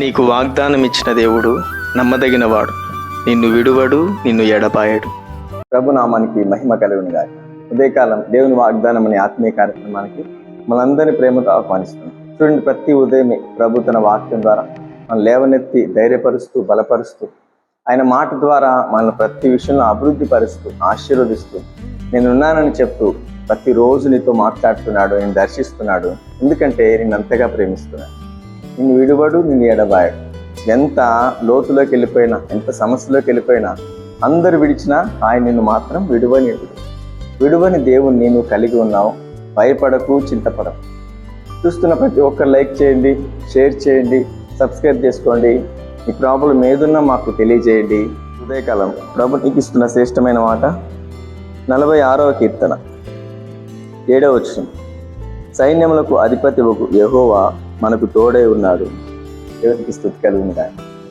నీకు వాగ్దానం ఇచ్చిన దేవుడు నమ్మదగినవాడు. నిన్ను విడువడు నిన్ను ఎడపాయడు ప్రభు నామానికి మహిమ కలుగును గాక. ఉదయకాలం దేవుని వాగ్దానం అనే ఆత్మీయ కార్యక్రమానికి మనందరినీ ప్రేమతో ఆహ్వానిస్తున్నాం. చూడండి ప్రతి ఉదయమే ప్రభు తన వాక్యం ద్వారా మనం లేవనెత్తి ధైర్యపరుస్తూ బలపరుస్తూ ఆయన మాట ద్వారా మనల్ని ప్రతి విషయంలో అభివృద్ధి పరుస్తూ ఆశీర్వదిస్తూ నేనున్నానని చెప్తూ ప్రతిరోజు నీతో మాట్లాడుతున్నాడు నేను దర్శిస్తున్నాడు. ఎందుకంటే నేను అంతగా ప్రేమిస్తున్నాను. నిన్ను విడువడు నిన్ను ఎడబాయడు ఎంత లోతులోకి వెళ్ళిపోయినా ఎంత సమస్యలోకి వెళ్ళిపోయినా అందరు విడిచినా ఆయన నిన్ను మాత్రం విడువని విడువని దేవుణ్ణి నువ్వు కలిగి ఉన్నావు. భయపడకు చింతపడకు. చూస్తున్న ప్రతి ఒక్కరు లైక్ చేయండి షేర్ చేయండి సబ్స్క్రైబ్ చేసుకోండి. మీ ప్రాబ్లం ఏదున్నా మాకు తెలియజేయండి. ఉదయకాలం ప్రభు నీకు ఇస్తున్న శ్రేష్టమైన మాట నలభై ఆరవ కీర్తన ఏడవ వచ్చిన సైన్యములకు అధిపతి ఒక యెహోవా మనకు తోడై ఉన్నాడు. దేవునికి స్థుతి కలిగిన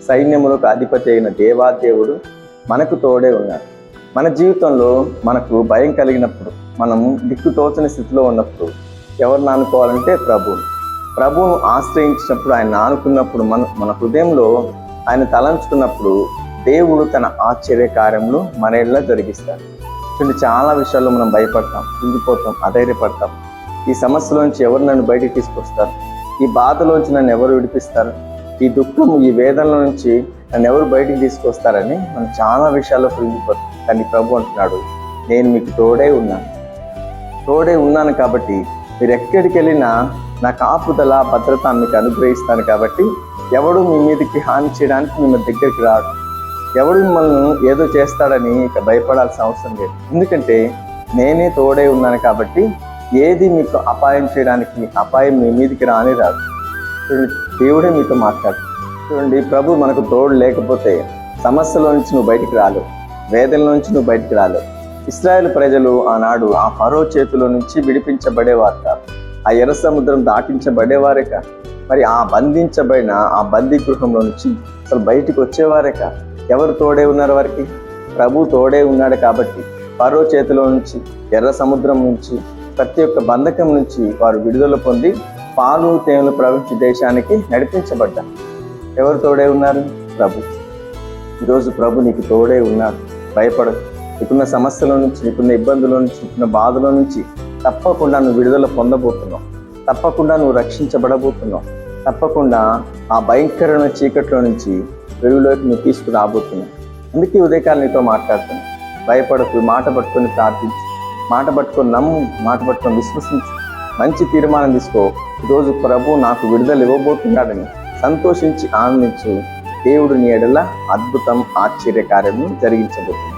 సైన్యములకు అధిపతి అయిన దేవాదేవుడు మనకు తోడే ఉన్నాడు. మన జీవితంలో మనకు భయం కలిగినప్పుడు మనం దిక్కు తోచని స్థితిలో ఉన్నప్పుడు ఎవరిని ఆనుకోవాలంటే ప్రభువు ప్రభువును ఆశ్రయించినప్పుడు ఆయన ఆనుకున్నప్పుడు మన మన హృదయంలో ఆయన తలంచుకున్నప్పుడు దేవుడు తన ఆశ్చర్య కార్యములు మన ఇళ్ళ జరిగిస్తాడు. చూడండి చాలా విషయాల్లో మనం భయపడతాం కుంగిపోతాం అధైర్యపడతాం. ఈ సమస్యలోంచి ఎవరు నన్ను బయటికి తీసుకొస్తారు? ఈ బాధలోంచి నన్ను ఎవరు విడిపిస్తారు? ఈ దుఃఖం ఈ వేదనల నుంచి నన్ను ఎవరు బయటికి తీసుకొస్తారని మనం చాలా విషయాల్లో కృంగిపోతాం కానీ ప్రభు అంటున్నాడు నేను మీకు తోడే ఉన్నాను. తోడే ఉన్నాను కాబట్టి మీరు ఎక్కడికి వెళ్ళినా నా కాపుదల భద్రత మీకు అనుగ్రహిస్తాను కాబట్టి ఎవడు మీ మీదకి హాని చేయడానికి మిమ్మల్ని దగ్గరికి రాడు. ఎవడు మిమ్మల్ని ఏదో చేస్తాడని ఇక భయపడాల్సిన అవసరం లేదు. ఎందుకంటే నేనే తోడే ఉన్నాను కాబట్టి ఏది మీకు అపాయం చేయడానికి అపాయం మీ మీదకి రాని రాదు. చూడండి దేవుడే మీతో మాట్లాడు. చూడండి ప్రభు మనకు తోడు లేకపోతే సమస్యలో నుంచి నువ్వు బయటికి రాలేవు వేదల నుంచి నువ్వు బయటికి రాలేవు. ఇస్రాయేల్ ప్రజలు ఆనాడు ఆ ఫరో చేతిలో నుంచి విడిపించబడేవారు కాదు. ఆ ఎర్ర సముద్రం దాటించబడేవారే కాదు. మరి ఆ బంధించబడిన ఆ బందీ గృహంలో నుంచి అసలు బయటికి వచ్చేవారే కాదు. ఎవరు తోడే ఉన్నారు వారికి? ప్రభు తోడే ఉన్నాడు కాబట్టి పరో చేతిలో నుంచి ఎర్ర సముద్రం నుంచి ప్రతి ఒక్క బంధకం నుంచి వారు విడుదల పొంది పాలు తేనెలు ప్రవహించి దేశానికి నడిపించబడ్డారు. ఎవరు తోడే ఉన్నారు? ప్రభు. ఈరోజు ప్రభు నీకు తోడే ఉన్నారు. భయపడదు నీకున్న సమస్యల నుంచి నీకున్న ఇబ్బందుల నుంచి నీకున్న బాధల నుంచి తప్పకుండా నువ్వు విడుదల పొందబోతున్నావు. తప్పకుండా నువ్వు రక్షించబడబోతున్నావు. తప్పకుండా ఆ భయంకరమైన చీకట్లో నుంచి వెలుగులోకి నువ్వు తీసుకురాబోతున్నావు. అందుకే ఉదయకాలం నీతో మాట్లాడుతున్నాను. భయపడకు మాట పట్టుకొని ప్రార్థించు. మాట పట్టుకొని నమ్ము మాట పట్టుకొని విశ్వసించు. మంచి తీర్మానం తీసుకో. ఈరోజు ప్రభు నాకు విడుదల ఇవ్వబోతున్నాడని సంతోషించి ఆనందించు. దేవుడు నీ ఎడల అద్భుతం ఆశ్చర్య కార్యము జరిగించబోతుంది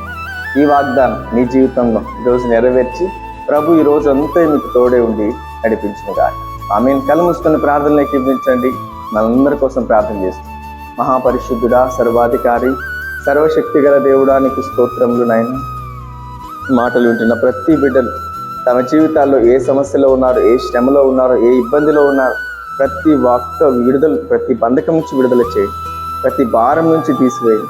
ఈ వాగ్దానం నీ జీవితంలో ఈరోజు నెరవేర్చి ప్రభు ఈ రోజు అంతా మీకు తోడే ఉండి నడిపించిన గారు ఆమె కళ్ళు ప్రార్థనలోకి ఇవ్వించండి మనందరి కోసం ప్రార్థన చేస్తాం. మహాపరిశుద్ధుడా సర్వాధికారి సర్వశక్తి గల దేవుడా నీకు స్తోత్రములు నాయన. మాటలు వింటున్న ప్రతి బిడ్డలు తమ జీవితాల్లో ఏ సమస్యలో ఉన్నారు ఏ శ్రమలో ఉన్నారో ఏ ఇబ్బందిలో ఉన్నారో ప్రతి వాక్తో విడుదల ప్రతి బంధకం నుంచి విడుదల చేయి. ప్రతి భారం నుంచి తీసివేయి.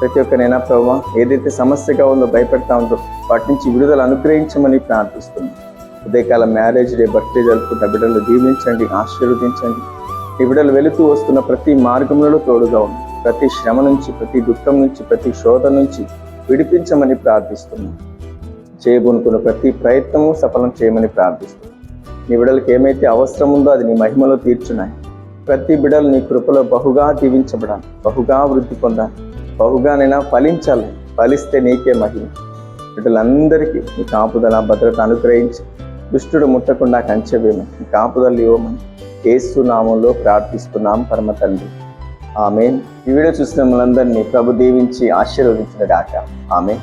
ప్రతి ఒక్కనైనా ప్రభావ ఏదైతే సమస్యగా ఉందో భయపెడతా ఉందో వాటి నుంచి విడుదల అనుగ్రహించమని ప్రార్థిస్తుంది ఉదయకాల మ్యారేజ్ డే బర్త్డే జరుపుకున్న బిడ్డలు దీవించండి ఆశీర్వదించండి. ఈ బిడ్డలు వెళుతూ వస్తున్న ప్రతి మార్గంలో తోడుగా ఉంది ప్రతి శ్రమ నుంచి ప్రతి దుఃఖం నుంచి ప్రతి శోధ నుంచి విడిపించమని ప్రార్థిస్తున్నాం. చేయబోనుకున్న ప్రతి ప్రయత్నము సఫలం చేయమని ప్రార్థిస్తాను నీ బిడలకు ఏమైతే అవసరం ఉందో అది నీ మహిమలో తీర్చున్నాయి. ప్రతి బిడలు నీ కృపలో బహుగా దీవించబడాలి బహుగా వృద్ధి పొందాలి బహుగానైనా ఫలించాలి ఫలిస్తే నీకే మహిమ. బిడ్డలందరికీ నీ కాపుదల భద్రత అనుగ్రహించి దుష్టుడు ముట్టకుండా కంచెవేమని నీ కాపుదలు ఇవ్వమని ఏసు నామంలో ప్రార్థిస్తున్నాం పరమ తండ్రి. ఆమె ఈ వీడియో చూసిన మనందరినీ ప్రభు దీవించి ఆశీర్వదించిన గాక. ఆమె